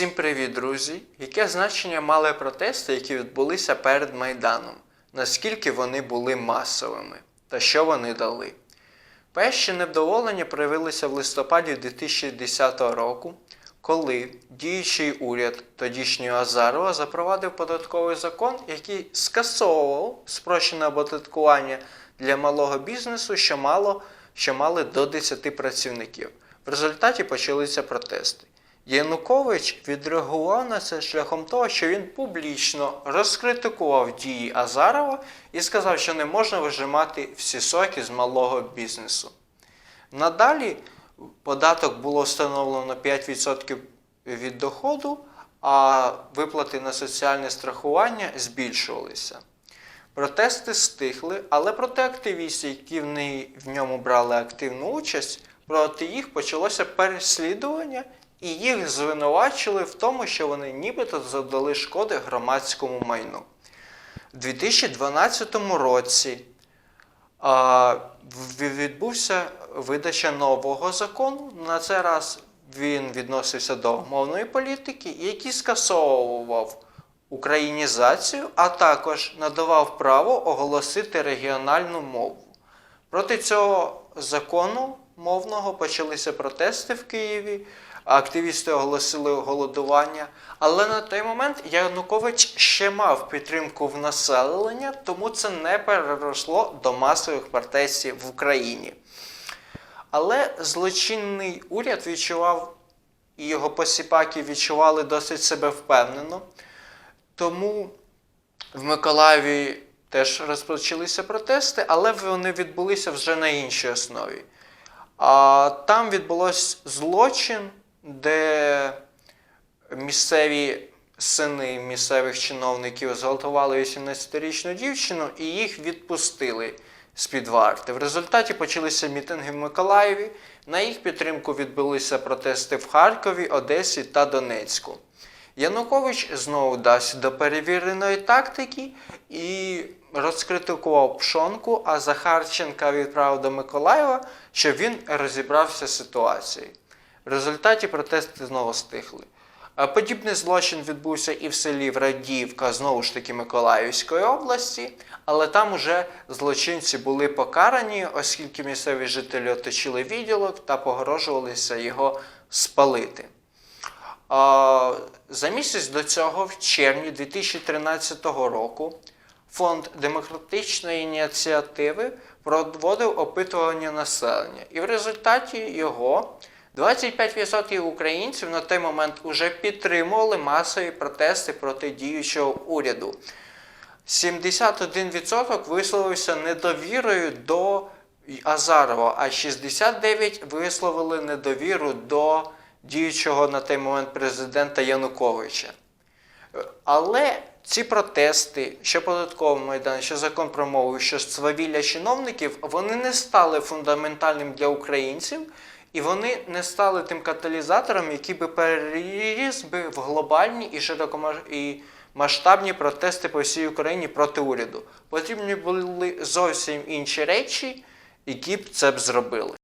Всім привіт, друзі! Яке значення мали протести, які відбулися перед Майданом? Наскільки вони були масовими? Та що вони дали? Перші невдоволення проявилися в листопаді 2010 року, коли діючий уряд тодішнього Азарова запровадив податковий закон, який скасовував спрощене оподаткування для малого бізнесу, що, мало, що мали до 10 працівників. В результаті почалися протести. Янукович відреагував на це шляхом того, що він публічно розкритикував дії Азарова і сказав, що не можна вижимати всі соки з малого бізнесу. Надалі податок було встановлено 5% від доходу, а виплати на соціальне страхування збільшувалися. Протести стихли, але проти активістів, які в ньому брали активну участь, проти їх почалося переслідування, і їх звинувачили в тому, що вони нібито завдали шкоди громадському майну. У 2012 році а, відбувся видача нового закону. На цей раз він відносився до мовної політики, який скасовував українізацію, а також надавав право оголосити регіональну мову. Проти цього закону мовного почалися протести в Києві, активісти оголосили голодування. Але на той момент Янукович ще мав підтримку в населення, тому це не переросло до масових протестів в Україні. Але злочинний уряд відчував, і його посіпаки відчували досить себе впевнено. Тому в Миколаєві теж розпочалися протести, але вони відбулися вже на іншій основі. А там відбулось злочин, де місцеві сини місцевих чиновників зґвалтували 18-річну дівчину і їх відпустили з-під варти. В результаті почалися мітинги в Миколаєві. На їх підтримку відбулися протести в Харкові, Одесі та Донецьку. Янукович знову дасть до перевіреної тактики і розкритикував Пшонку, а Захарченка відправив до Миколаєва, щоб він розібрався з ситуацією. В результаті протести знову стихли. Подібний злочин відбувся і в селі Врадіївка, знову ж таки Миколаївської області, але там уже злочинці були покарані, оскільки місцеві жителі оточили відділок та погрожувалися його спалити. За місяць до цього, в червні 2013 року, Фонд демократичної ініціативи проводив опитування населення. І в результаті його 25% українців на той момент уже підтримували масові протести проти діючого уряду. 71% висловився недовірою до Азарова, а 69% висловили недовіру до діючого на той момент президента Януковича. Але ці протести, що податковий майдан, що закон про мову, що свавілля чиновників, вони не стали фундаментальним для українців, і вони не стали тим каталізатором, який би переріс би в глобальні і широкомасштабні масштабні протести по всій Україні проти уряду. Потрібні були зовсім інші речі, які б це б зробили.